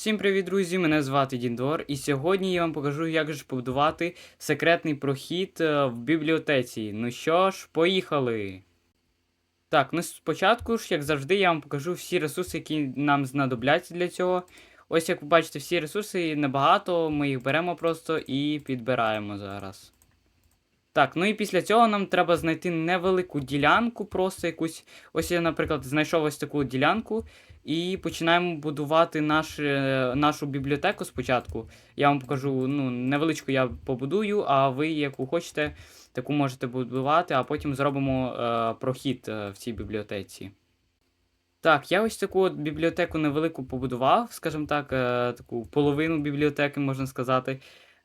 Всім привіт, друзі! Мене звати Діндор, і сьогодні я вам покажу, як же побудувати секретний прохід е, в бібліотеці. Ну що ж, поїхали! Так, ну спочатку ж, як завжди, я вам покажу всі ресурси, які нам знадобляться для цього. Ось як ви бачите, всі ресурси небагато, ми їх беремо просто і підбираємо зараз. Так, ну і після цього нам треба знайти невелику ділянку, просто якусь. Ось я, наприклад, знайшов ось таку ділянку. І починаємо будувати наш, е, нашу бібліотеку спочатку. Я вам покажу, ну, невеличку я побудую, а ви, яку хочете, таку можете будувати, а потім зробимо е, прохід е, в цій бібліотеці. Так, я ось таку от бібліотеку невелику побудував, скажімо так, е, таку половину бібліотеки, можна сказати.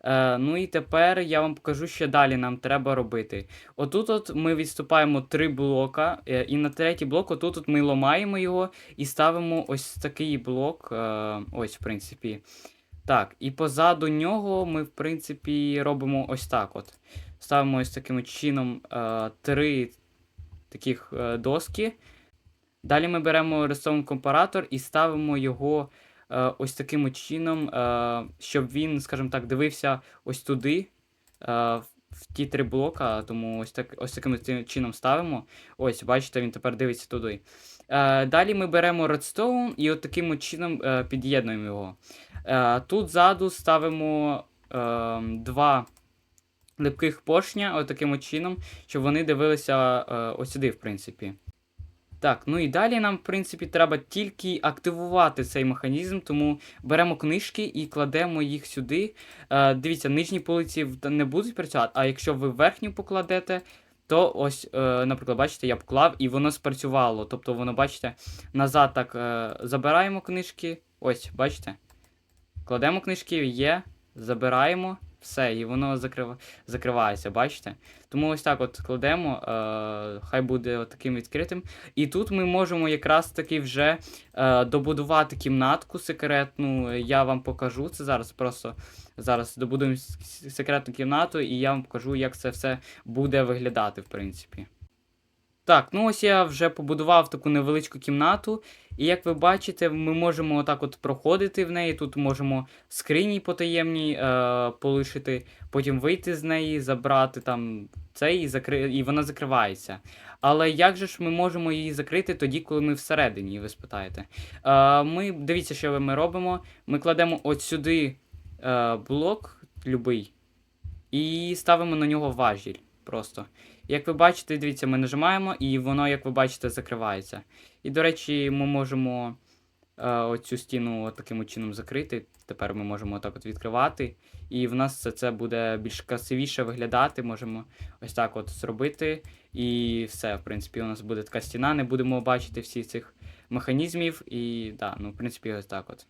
Е, ну і тепер я вам покажу, що далі нам треба робити. Отут от ми відступаємо три блока, е, і на третій блок, отут от ми ламаємо його і ставимо ось такий блок. Е, ось, в принципі. Так, і позаду нього ми, в принципі, робимо ось так. от. Ставимо ось таким чином е, три таких е, доски. Далі ми беремо рисовий компаратор і ставимо його ось таким чином, е, щоб він, скажімо так, дивився ось туди, е, в ті три блока, тому ось так, ось таким чином ставимо. Ось, бачите, він тепер дивиться туди. Е, далі ми беремо Redstone і от таким чином е, під'єднуємо його. Е, тут ззаду ставимо е, два липких поршня, от таким от чином, щоб вони дивилися е, ось сюди, в принципі. Так, ну і далі нам, в принципі, треба тільки активувати цей механізм, тому беремо книжки і кладемо їх сюди. Е, дивіться, нижні полиці не будуть працювати, а якщо ви верхню покладете, то ось, е, наприклад, бачите, я поклав і воно спрацювало. Тобто воно, бачите, назад так е, забираємо книжки. Ось, бачите? Кладемо книжки, є, забираємо, все, і воно закрив... закривається, бачите? Тому ось так от кладемо, е, хай буде таким відкритим. І тут ми можемо якраз таки вже е, добудувати кімнатку секретну. Я вам покажу це зараз. Просто зараз добудуємо секретну кімнату, і я вам покажу, як це все буде виглядати, в принципі. Так, ну ось я вже побудував таку невеличку кімнату, і як ви бачите, ми можемо отак от проходити в неї. Тут можемо скрині потаємні е, полишити, потім вийти з неї, забрати там це і, закри... і вона закривається. Але як же ж ми можемо її закрити тоді, коли ми всередині, ви спитаєте? Е, ми, дивіться, що ми робимо. Ми кладемо от сюди е, блок любий і ставимо на нього важіль просто. Як ви бачите, дивіться, ми нажимаємо, і воно, як ви бачите, закривається. І, до речі, ми можемо е, оцю стіну таким чином закрити. Тепер ми можемо отак от відкривати. І в нас це, це буде більш красивіше виглядати. Можемо ось так от зробити. І все, в принципі, у нас буде така стіна, не будемо бачити всіх цих механізмів. І да, ну, в принципі, ось так от.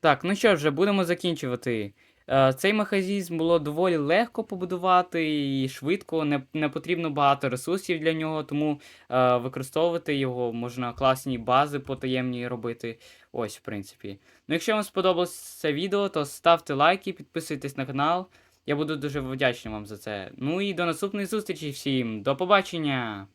Так, ну що вже будемо закінчувати. Е, Цей механізм було доволі легко побудувати і швидко, не, не потрібно багато ресурсів для нього, тому е, використовувати його можна класні бази потаємні робити. Ось, в принципі. Ну, якщо вам сподобалось це відео, то ставте лайки, підписуйтесь на канал. Я буду дуже вдячний вам за це. Ну і до наступної зустрічі всім. До побачення!